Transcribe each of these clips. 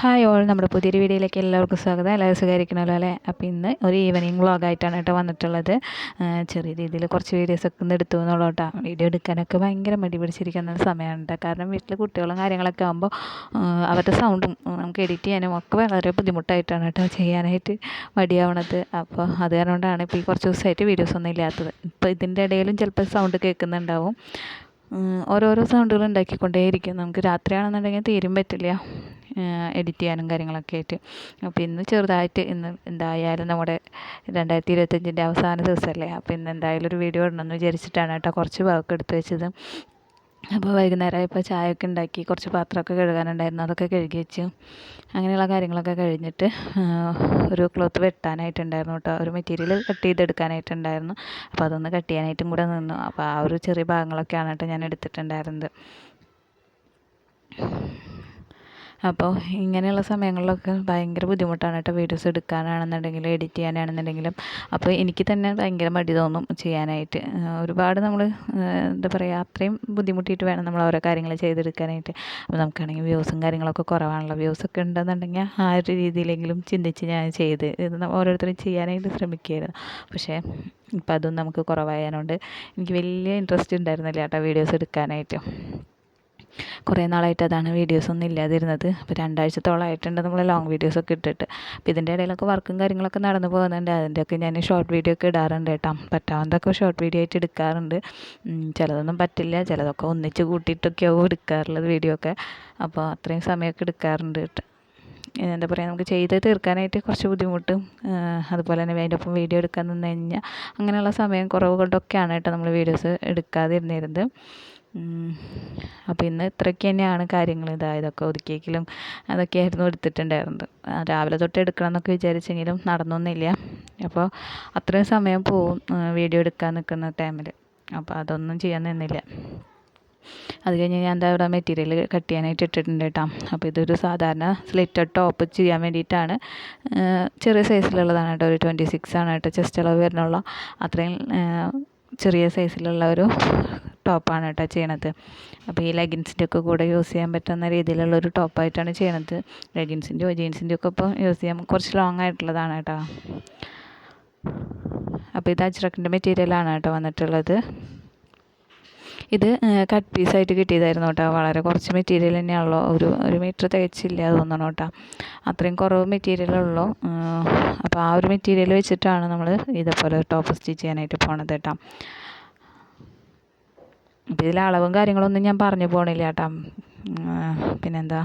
Hi all നമ്മുടെ പുതിയൊരു വീഡിയോയിലേക്ക് എല്ലാവർക്കും സ്വാഗതം. എല്ലാവരും സുഖമായിരിക്കണമല്ലോ അല്ലേ? അപ്പോൾ ഇന്ന് ഒരു ഈവനിങ് വ്ളോഗായിട്ടാണ് കേട്ടോ വന്നിട്ടുള്ളത്. ചെറിയ രീതിയിൽ കുറച്ച് വീഡിയോസൊക്കെ ഒന്ന് എടുത്തു എന്നുള്ളൂ കേട്ടോ. വീഡിയോ എടുക്കാനൊക്കെ ഭയങ്കര മടി പിടിച്ചിരിക്കുന്ന സമയമാണ് കേട്ടോ. കാരണം വീട്ടിൽ കുട്ടികളും കാര്യങ്ങളൊക്കെ ആകുമ്പോൾ അവരുടെ സൗണ്ടും നമുക്ക് എഡിറ്റ് ചെയ്യാനും ഒക്കെ വളരെ ബുദ്ധിമുട്ടായിട്ടാണ് കേട്ടോ ചെയ്യാനായിട്ട് മടിയാവണത്. അപ്പോൾ അത് കാരണം കൊണ്ടാണ് ഇപ്പോൾ ഈ കുറച്ച് ദിവസമായിട്ട് വീഡിയോസ് ഒന്നും ഇല്ലാത്തത്. ഇപ്പോൾ ഇതിന്റെ ഇടയിലും ചിലപ്പോൾ സൗണ്ട് കേൾക്കുന്നുണ്ടാവും. ഓരോരോ സൗണ്ടുകൾ ഉണ്ടാക്കിക്കൊണ്ടേയിരിക്കും. നമുക്ക് രാത്രിയാണെന്നുണ്ടെങ്കിൽ തീരും പറ്റില്ല. എഡിറ്റ് ചെയ്യാനും കാര്യങ്ങളൊക്കെ ആയിട്ട്. അപ്പോൾ ഇന്ന് ചെറുതായിട്ട് ഇന്ന് എന്തായാലും നമ്മുടെ രണ്ടായിരത്തി ഇരുപത്തഞ്ചിന്റെ അവസാന ദിവസമല്ലേ അപ്പോൾ ഇന്ന് എന്തായാലും ഒരു വീഡിയോ ഇടണമെന്ന് വിചാരിച്ചിട്ടാണ് കേട്ടോ കുറച്ച് ഭാഗമൊക്കെ എടുത്ത് വെച്ചത്. അപ്പോൾ വൈകുന്നേരം വൈകുന്നേരമായപ്പോൾ ചായയൊക്കെ ഉണ്ടാക്കി കുറച്ച് പാത്രമൊക്കെ കഴുകാനുണ്ടായിരുന്നു അതൊക്കെ കഴുകി വെച്ചു. അങ്ങനെയുള്ള കാര്യങ്ങളൊക്കെ കഴിഞ്ഞിട്ട് ഒരു ക്ലോത്ത് വെട്ടാനായിട്ടുണ്ടായിരുന്നു കേട്ടോ. ഒരു മെറ്റീരിയൽ കട്ട് ചെയ്തെടുക്കാനായിട്ടുണ്ടായിരുന്നു. അപ്പോൾ അതൊന്ന് കട്ട് ചെയ്യാനായിട്ടും കൂടെ നിന്നു. അപ്പോൾ ആ ഒരു ചെറിയ ഭാഗങ്ങളൊക്കെയാണ് കേട്ടോ ഞാൻ എടുത്തിട്ടുണ്ടായിരുന്നത്. അപ്പോൾ ഇങ്ങനെയുള്ള സമയങ്ങളിലൊക്കെ ഭയങ്കര ബുദ്ധിമുട്ടാണ് കേട്ടോ വീഡിയോസ് എടുക്കാനാണെന്നുണ്ടെങ്കിലും എഡിറ്റ് ചെയ്യാനാണെന്നുണ്ടെങ്കിലും. അപ്പോൾ എനിക്ക് തന്നെ ഭയങ്കര മടി തോന്നും ചെയ്യാനായിട്ട്. ഒരുപാട് നമ്മൾ എന്താ പറയുക അത്രയും ബുദ്ധിമുട്ടിയിട്ട് വേണം നമ്മൾ ഓരോ കാര്യങ്ങൾ ചെയ്തെടുക്കാനായിട്ട്. അപ്പോൾ നമുക്കാണെങ്കിൽ വ്യൂസും കാര്യങ്ങളൊക്കെ കുറവാണല്ലോ. വ്യൂസൊക്കെ ഉണ്ടെന്നുണ്ടെങ്കിൽ ആ ഒരു രീതിയിലെങ്കിലും ചിന്തിച്ച് ഞാൻ ചെയ്ത് ഇത് ഓരോരുത്തരും ചെയ്യാനായിട്ട് ശ്രമിക്കുകയായിരുന്നു. പക്ഷേ ഇപ്പം അതും നമുക്ക് കുറവായതുകൊണ്ട് എനിക്ക് വലിയ ഇൻട്രസ്റ്റ് ഉണ്ടായിരുന്നില്ല കേട്ടോ വീഡിയോസ് എടുക്കാനായിട്ട്. കുറേ നാളായിട്ട് അതാണ് വീഡിയോസ് ഒന്നും ഇല്ലാതിരുന്നത്. അപ്പോൾ രണ്ടാഴ്ചത്തോളമായിട്ടുണ്ട് നമ്മൾ ലോങ് വീഡിയോസൊക്കെ ഇട്ടിട്ട്. അപ്പോൾ ഇതിന്റെ ഇടയിലൊക്കെ വർക്കും കാര്യങ്ങളൊക്കെ നടന്നു പോകുന്നുണ്ട്. അതിന്റെയൊക്കെ ഞാൻ ഷോർട്ട് വീഡിയോ ഒക്കെ ഇടാറുണ്ട് കേട്ടോ. പറ്റാവുന്നതൊക്കെ ഷോർട്ട് വീഡിയോ ആയിട്ട് എടുക്കാറുണ്ട്. ചിലതൊന്നും പറ്റില്ല. ചിലതൊക്കെ ഒന്നിച്ച് കൂട്ടിയിട്ടൊക്കെയാവും എടുക്കാറുള്ളത് വീഡിയോ ഒക്കെ. അപ്പോൾ അത്രയും സമയമൊക്കെ എടുക്കാറുണ്ട് കേട്ടോ. എന്താ പറയുക നമുക്ക് ചെയ്ത് തീർക്കാനായിട്ട് കുറച്ച് ബുദ്ധിമുട്ടും അതുപോലെ തന്നെ അതിന്റെ ഒപ്പം വീഡിയോ എടുക്കാൻ നിന്ന് കഴിഞ്ഞാൽ അങ്ങനെയുള്ള സമയം കുറവ് കൊണ്ടൊക്കെയാണ് കേട്ടോ നമ്മൾ വീഡിയോസ് എടുക്കാതിരുന്നിരുന്നത്. അപ്പോൾ ഇന്ന് ഇത്രയ്ക്ക് തന്നെയാണ് കാര്യങ്ങൾ ഇതാ ഇതൊക്കെ ഒതുക്കിയെങ്കിലും അതൊക്കെയായിരുന്നു എടുത്തിട്ടുണ്ടായിരുന്നത്. രാവിലെ തൊട്ട് എടുക്കണം എന്നൊക്കെ വിചാരിച്ചെങ്കിലും നടന്നൊന്നുമില്ല. അപ്പോൾ അത്രയും സമയം പോവും വീഡിയോ എടുക്കാൻ നിൽക്കുന്ന ടൈമിൽ അപ്പോൾ അതൊന്നും ചെയ്യാൻ നിന്നില്ല. അത് കഴിഞ്ഞ് ഞാൻ എന്താ ഇവിടെ മെറ്റീരിയൽ കട്ട് ചെയ്യാനായിട്ട് ഇട്ടിട്ടുണ്ട് കേട്ടോ. അപ്പോൾ ഇതൊരു സാധാരണ സ്ലിറ്റഡ് ടോപ്പ് ചെയ്യാൻ വേണ്ടിയിട്ടാണ്. ചെറിയ സൈസിലുള്ളതാണ് കേട്ടോ. ഒരു ട്വന്റി സിക്സ് ആണ് കേട്ടോ. ചെസ്റ്റ് അളവ് വരുന്നുള്ള. അത്രയും ചെറിയ സൈസിലുള്ള ഒരു ടോപ്പാണ് കേട്ടോ ചെയ്യണത്. അപ്പോൾ ഈ ലെഗിൻസിന്റെ ഒക്കെ കൂടെ യൂസ് ചെയ്യാൻ പറ്റുന്ന രീതിയിലുള്ള ഒരു ടോപ്പായിട്ടാണ് ചെയ്യണത്. ലെഗിൻസിന്റെയോ ജീൻസിന്റെയോ ഒക്കെ ഇപ്പോൾ യൂസ് ചെയ്യാൻ കുറച്ച് ലോങ് ആയിട്ടുള്ളതാണ് കേട്ടോ അപ്പോൾ ഇത് അജ്രക്കിന്റെ മെറ്റീരിയലാണ് കേട്ടോ വന്നിട്ടുള്ളത്. ഇത് കട്ട് പീസായിട്ട് കിട്ടിയതായിരുന്നു കേട്ടോ വളരെ കുറച്ച് മെറ്റീരിയൽ തന്നെയാണല്ലോ. ഒരു ഒരു മീറ്റർ തികച്ചില്ല തോന്നണം കേട്ടോ അത്രയും കുറവ് മെറ്റീരിയലുള്ളൂ. അപ്പോൾ ആ ഒരു മെറ്റീരിയൽ വെച്ചിട്ടാണ് നമ്മൾ ഇതേപോലെ ടോപ്പ് സ്റ്റിച്ച് ചെയ്യാനായിട്ട് പോണത് കേട്ടോ. അപ്പോൾ ഇതിൽ അളവും കാര്യങ്ങളൊന്നും ഞാൻ പറഞ്ഞു പോണില്ല കേട്ടോ. പിന്നെന്താ?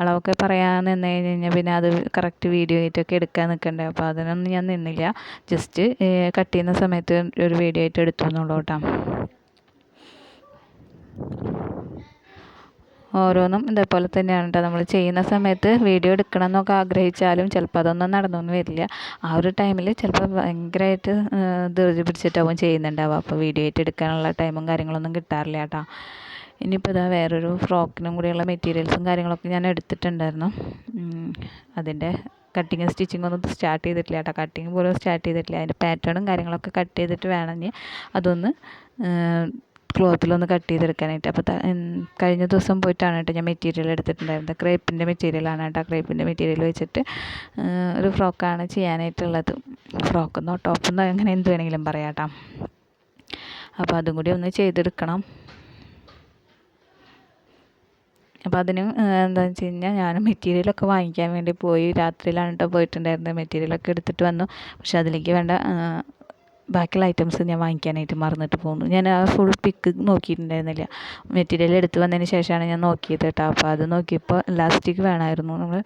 അളവൊക്കെ പറയാൻ നിന്ന് കഴിഞ്ഞ് കഴിഞ്ഞാൽ പിന്നെ അത് കറക്റ്റ് വീഡിയോ ആയിട്ടൊക്കെ എടുക്കാൻ നിൽക്കണ്ടേ അപ്പോൾ അതിനൊന്നും ഞാൻ നിന്നില്ല. ജസ്റ്റ് കട്ട് ചെയ്യുന്ന സമയത്ത് ഒരു വീഡിയോ ആയിട്ട് എടുത്തു എന്നുള്ളൂ കേട്ടോ. ഓരോന്നും ഇതേപോലെ തന്നെയാണ് കേട്ടോ നമ്മൾ ചെയ്യുന്ന സമയത്ത് വീഡിയോ എടുക്കണം എന്നൊക്കെ ആഗ്രഹിച്ചാലും ചിലപ്പോൾ അതൊന്നും നടന്നൊന്നും വരില്ല. ആ ഒരു ടൈമിൽ ചിലപ്പോൾ ഭയങ്കരമായിട്ട് ധൃതി പിടിച്ചിട്ടാവും ചെയ്യുന്നുണ്ടാവുക. അപ്പോൾ വീഡിയോ ആയിട്ട് എടുക്കാനുള്ള ടൈമും കാര്യങ്ങളൊന്നും കിട്ടാറില്ല കേട്ടോ ഇനിയിപ്പോൾ ഇതാ വേറൊരു ഫ്രോക്കിനും കൂടിയുള്ള മെറ്റീരിയൽസും കാര്യങ്ങളൊക്കെ ഞാൻ എടുത്തിട്ടുണ്ടായിരുന്നു. അതിന്റെ കട്ടിങ് സ്റ്റിച്ചിങ് ഒന്നും സ്റ്റാർട്ട് ചെയ്തിട്ടില്ല കേട്ടോ കട്ടിങ് പോലും സ്റ്റാർട്ട് ചെയ്തിട്ടില്ല. അതിന്റെ പാറ്റേണും കാര്യങ്ങളൊക്കെ കട്ട് ചെയ്തിട്ട് വേണം ഇനി അതൊന്ന് ക്ലോത്തിലൊന്ന് കട്ട് ചെയ്തെടുക്കാനായിട്ട്. അപ്പോൾ കഴിഞ്ഞ ദിവസം പോയിട്ടാണ് കേട്ടോ ഞാൻ മെറ്റീരിയൽ എടുത്തിട്ടുണ്ടായിരുന്നത്. ക്രേപ്പിന്റെ മെറ്റീരിയലാണ് കേട്ടോ ക്രേപ്പിന്റെ മെറ്റീരിയൽ വെച്ചിട്ട് ഒരു ഫ്രോക്കാണ് ചെയ്യാനായിട്ടുള്ളത്. ഫ്രോക്കെന്നോ ടോപ്പെന്നോ അങ്ങനെ എന്ത് വേണമെങ്കിലും പറയാം കേട്ടോ അപ്പോൾ അതും കൂടി ഒന്ന് ചെയ്തെടുക്കണം. അപ്പോൾ അതിന് എന്താണെന്ന് വെച്ച് കഴിഞ്ഞാൽ ഞാൻ മെറ്റീരിയലൊക്കെ വാങ്ങിക്കാൻ വേണ്ടി പോയി. രാത്രിയിലാണ് കേട്ടോ പോയിട്ടുണ്ടായിരുന്നത്. മെറ്റീരിയലൊക്കെ എടുത്തിട്ട് വന്നു. പക്ഷെ അതിലേക്ക് വേണ്ട ബാക്കിയുള്ള ഐറ്റംസ് ഞാൻ വാങ്ങിക്കാനായിട്ട് മറന്നിട്ട് പോന്നു ഞാൻ ആ ഫുൾ പിക്ക് നോക്കിയിട്ടുണ്ടായിരുന്നില്ല. മെറ്റീരിയൽ എടുത്ത് വന്നതിന് ശേഷമാണ് ഞാൻ നോക്കിയത് കേട്ടോ. അപ്പോൾ അത് നോക്കിയപ്പോൾ ഇലാസ്റ്റിക് വേണമായിരുന്നു. നമ്മൾ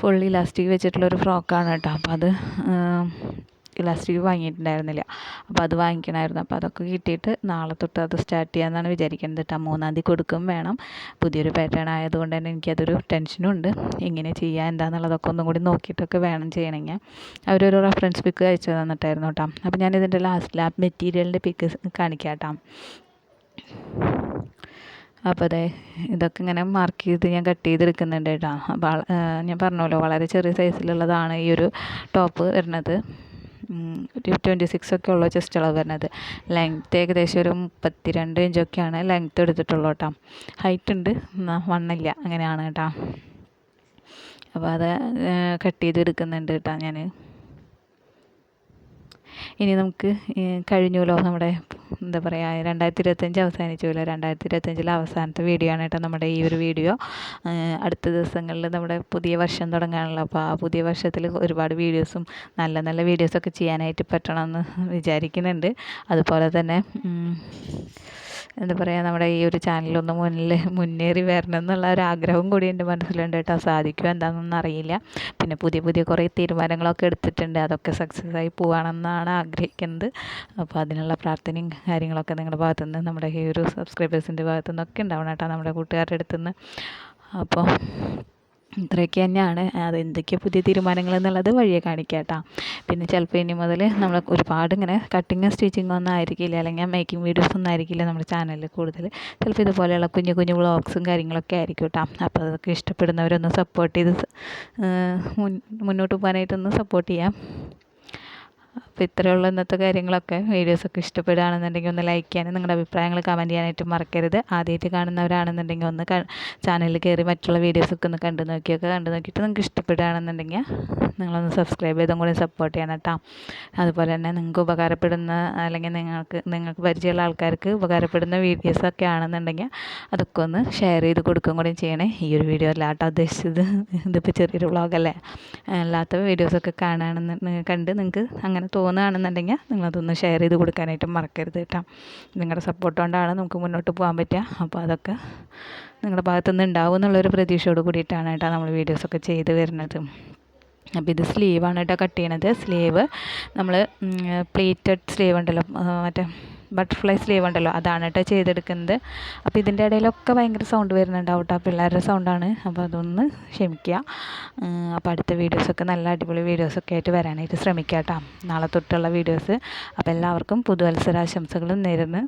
ഫുൾ ഇലാസ്റ്റിക് വെച്ചിട്ടുള്ള ഒരു ഫ്രോക്കാണ് കേട്ടോ. അപ്പോൾ അത് ഇലാസ്റ്റിക് വാങ്ങിയിട്ടുണ്ടായിരുന്നില്ല. അപ്പോൾ അത് വാങ്ങിക്കണമായിരുന്നു. അപ്പോൾ അതൊക്കെ കിട്ടിയിട്ട് നാളെ തൊട്ട് അത് സ്റ്റാർട്ട് ചെയ്യാമെന്നാണ് വിചാരിക്കുന്നത് കേട്ടോ മൂന്നാം തീയതി കൊടുക്കും വേണം. പുതിയൊരു പാറ്റേൺ ആയതുകൊണ്ട് തന്നെ എനിക്കതൊരു ടെൻഷനും ഉണ്ട്. എങ്ങനെ ചെയ്യുക എന്താണെന്നുള്ളതൊക്കെ ഒന്നും കൂടി നോക്കിയിട്ടൊക്കെ വേണം ചെയ്യണമെങ്കിൽ അവരൊരു റെഫറൻസ് പിക്ക് അയച്ചു തന്നിട്ടായിരുന്നു കേട്ടോ അപ്പോൾ ഞാൻ ഇതിന്റെ ലാസ്റ്റ് ലാബ് മെറ്റീരിയലിന്റെ പിക്ക് കാണിക്കാം കേട്ടോ അപ്പോൾ അതെ ഇതൊക്കെ ഇങ്ങനെ മാർക്ക് ചെയ്ത് ഞാൻ കട്ട് ചെയ്തെടുക്കുന്നുണ്ട് കേട്ടോ അപ്പോൾ ഞാൻ പറഞ്ഞല്ലോ വളരെ ചെറിയ സൈസിലുള്ളതാണ് ഈ ഒരു ടോപ്പ് വരുന്നത്. ട്വന്റി സിക്സ് ഒക്കെ ഉള്ള ചെസ്റ്റുകളാണ് വരുന്നത് ലെങ്ത്ത് ഏകദേശം ഒരു മുപ്പത്തി രണ്ട് ഇഞ്ചൊക്കെയാണ് ലെങ്ത്ത് എടുത്തിട്ടുള്ളൂ കേട്ടോ. ഹൈറ്റ് ഉണ്ട്. എന്നാൽ വണ്ണില്ല അങ്ങനെയാണ് കേട്ടോ. അപ്പോൾ അത് കട്ട് ചെയ്ത് എടുക്കുന്നുണ്ട് കേട്ടോ ഞാൻ ഇനി നമുക്ക് കഴിഞ്ഞുവല്ലോ നമ്മുടെ എന്താ പറയുക രണ്ടായിരത്തി ഇരുപത്തഞ്ച് അവസാനിച്ചുല്ലോ രണ്ടായിരത്തി ഇരുപത്തഞ്ചിലെ അവസാനത്തെ വീഡിയോ ആണ് കേട്ടോ നമ്മുടെ ഈ ഒരു വീഡിയോ അടുത്ത ദിവസങ്ങളിൽ നമ്മുടെ പുതിയ വർഷം തുടങ്ങാനുള്ള അപ്പോൾ ആ പുതിയ വർഷത്തിൽ ഒരുപാട് വീഡിയോസും നല്ല നല്ല വീഡിയോസൊക്കെ ചെയ്യാനായിട്ട് പറ്റണമെന്ന് വിചാരിക്കുന്നുണ്ട്. അതുപോലെ തന്നെ എന്താ പറയുക നമ്മുടെ ഈ ഒരു ചാനലൊന്ന് മുന്നിൽ മുന്നേറി വരണം എന്നുള്ള ഒരു ആഗ്രഹവും കൂടി എന്റെ മനസ്സിലുണ്ട് കേട്ടോ. സാധിക്കുമോ എന്താണെന്നൊന്നും അറിയില്ല. പിന്നെ പുതിയ പുതിയ കുറേ തീരുമാനങ്ങളൊക്കെ എടുത്തിട്ടുണ്ട്. അതൊക്കെ സക്സസ് ആയി പോവാണെന്നാണ് ആഗ്രഹിക്കുന്നത്. അപ്പോൾ അതിനുള്ള പ്രാർത്ഥനയും കാര്യങ്ങളൊക്കെ നിങ്ങളുടെ ഭാഗത്തു നിന്ന് നമ്മുടെ ഈ ഒരു സബ്സ്ക്രൈബേഴ്സിന്റെ ഭാഗത്തു നിന്നൊക്കെ ഉണ്ടാവണം കേട്ടോ നമ്മുടെ കൂട്ടുകാരുടെ അടുത്തുനിന്ന്. അപ്പോൾ ഇത്രയൊക്കെ തന്നെയാണ്. അത് എന്തൊക്കെയാണ് പുതിയ തീരുമാനങ്ങൾ എന്നുള്ളത് വഴിയെ കാണിക്കുക കേട്ടോ. പിന്നെ ചിലപ്പോൾ ഇനി മുതൽ നമ്മൾ ഒരുപാട് ഇങ്ങനെ കട്ടിങ് സ്റ്റിച്ചിങ് ഒന്നും ആയിരിക്കില്ല. അല്ലെങ്കിൽ മേക്കിംഗ് വീഡിയോസ് ഒന്നും ആയിരിക്കില്ല നമ്മുടെ ചാനലിൽ കൂടുതൽ ചിലപ്പോൾ ഇതുപോലെയുള്ള കുഞ്ഞു കുഞ്ഞു വ്ളോഗ്സും കാര്യങ്ങളൊക്കെ ആയിരിക്കും കേട്ടോ. അപ്പോൾ അതൊക്കെ ഇഷ്ടപ്പെടുന്നവരൊന്ന് സപ്പോർട്ട് ചെയ്ത് മുന്നോട്ട് പോകാനായിട്ടൊന്ന് സപ്പോർട്ട് ചെയ്യാം. അപ്പോൾ ഇത്രയുള്ള ഇന്നത്തെ കാര്യങ്ങളൊക്കെ വീഡിയോസൊക്കെ ഇഷ്ടപ്പെടുകയാണെന്നുണ്ടെങ്കിൽ ഒന്ന് ലൈക്ക് ചെയ്യാനും നിങ്ങളുടെ അഭിപ്രായങ്ങൾ കമന്റ് ചെയ്യാനായിട്ട് മറക്കരുത്. ആദ്യമായിട്ട് കാണുന്നവരാണെന്നുണ്ടെങ്കിൽ ഒന്ന് ചാനലിൽ കയറി മറ്റുള്ള വീഡിയോസൊക്കെ ഒന്ന് കണ്ടു നോക്കിയൊക്കെ കണ്ടു നോക്കിയിട്ട് നിങ്ങൾക്ക് ഇഷ്ടപ്പെടുകയാണെന്നുണ്ടെങ്കിൽ നിങ്ങളൊന്ന് സബ്സ്ക്രൈബ് ചെയ്തും കൂടി സപ്പോർട്ട് ചെയ്യണം കേട്ടോ. അതുപോലെ തന്നെ നിങ്ങൾക്ക് ഉപകാരപ്പെടുന്ന അല്ലെങ്കിൽ നിങ്ങൾക്ക് നിങ്ങൾക്ക് പരിചയമുള്ള ആൾക്കാർക്ക് ഉപകാരപ്പെടുന്ന വീഡിയോസൊക്കെ ആണെന്നുണ്ടെങ്കിൽ അതൊക്കെ ഒന്ന് ഷെയർ ചെയ്ത് കൊടുക്കുകയും കൂടി ചെയ്യണേ. ഈ ഒരു വീഡിയോ അല്ല കേട്ടോ ഉദ്ദേശിച്ചത്. ഇതിപ്പോൾ ചെറിയൊരു വ്ളോഗല്ലേ അല്ലാത്ത വീഡിയോസൊക്കെ കാണുകയാണെന്ന് കണ്ട് നിങ്ങൾക്ക് അങ്ങനെ തോന്നുകയാണെന്നുണ്ടെങ്കിൽ നിങ്ങളതൊന്ന് ഷെയർ ചെയ്ത് കൊടുക്കാനായിട്ട് മറക്കരുത് കേട്ടോ. നിങ്ങളുടെ സപ്പോർട്ട് കൊണ്ടാണ് നമുക്ക് മുന്നോട്ട് പോകാൻ പറ്റുക. അപ്പോൾ അതൊക്കെ നിങ്ങളുടെ ഭാഗത്തുനിന്ന് ഉണ്ടാവും എന്നുള്ളൊരു പ്രതീക്ഷയോട് കൂടിയിട്ടാണ് കേട്ടോ നമ്മൾ വീഡിയോസൊക്കെ ചെയ്ത് വരുന്നത്. അപ്പോൾ ഇത് സ്ലീവാണ് കേട്ടോ കട്ട് ചെയ്യണത്. സ്ലീവ് നമ്മൾ പ്ലേറ്റഡ് സ്ലീവ് ഉണ്ടല്ലോ മറ്റേ ബട്ടർഫ്ലൈ സ്ലീവ് ഉണ്ടല്ലോ അതാണ് കേട്ടോ ചെയ്തെടുക്കുന്നത്. അപ്പോൾ ഇതിന്റെ ഇടയിലൊക്കെ ഭയങ്കര സൗണ്ട് വരുന്നുണ്ടാവും കേട്ടോ പിള്ളേരുടെ സൗണ്ടാണ് അപ്പോൾ അതൊന്ന് ക്ഷമിക്കുക അപ്പോൾ അടുത്ത വീഡിയോസൊക്കെ നല്ല അടിപൊളി വീഡിയോസൊക്കെ ആയിട്ട് വരാനായിട്ട് ശ്രമിക്കുക കേട്ടോ നാളെ തൊട്ടുള്ള വീഡിയോസ് അപ്പോൾ എല്ലാവർക്കും പുതുവത്സരാശംസകളും നേരുന്നു.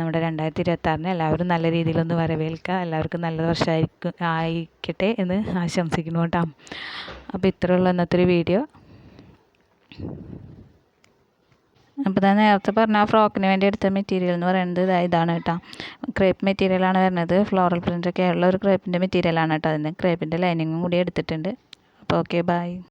നമ്മുടെ രണ്ടായിരത്തി ഇരുപത്താറിന് എല്ലാവരും നല്ല രീതിയിലൊന്ന് വരവേൽക്കുക എല്ലാവർക്കും നല്ല വർഷമായിരിക്കും ആയിക്കട്ടെ എന്ന് ആശംസിക്കുന്നു കേട്ടോ അപ്പോൾ ഇത്രയുള്ള ഇന്നത്തെ ഒരു വീഡിയോ അപ്പോൾ ഞാൻ നേരത്തെ പറഞ്ഞ ആ ഫ്രോക്കിന് വേണ്ടി എടുത്ത മെറ്റീരിയൽ എന്ന് പറയുന്നത് ഇതാ ഇതാണ് കേട്ടോ. ക്രേപ്പ് മെറ്റീരിയലാണ് വരുന്നത്. ഫ്ലോറൽ പ്രിന്റൊക്കെ ഉള്ള ഒരു ക്രേപ്പിന്റെ മെറ്റീരിയലാണ് കേട്ടോ അതിന്. ക്രേപ്പിന്റെ ലൈനിങ്ങും കൂടി എടുത്തിട്ടുണ്ട്. അപ്പോൾ ഓക്കെ ബൈ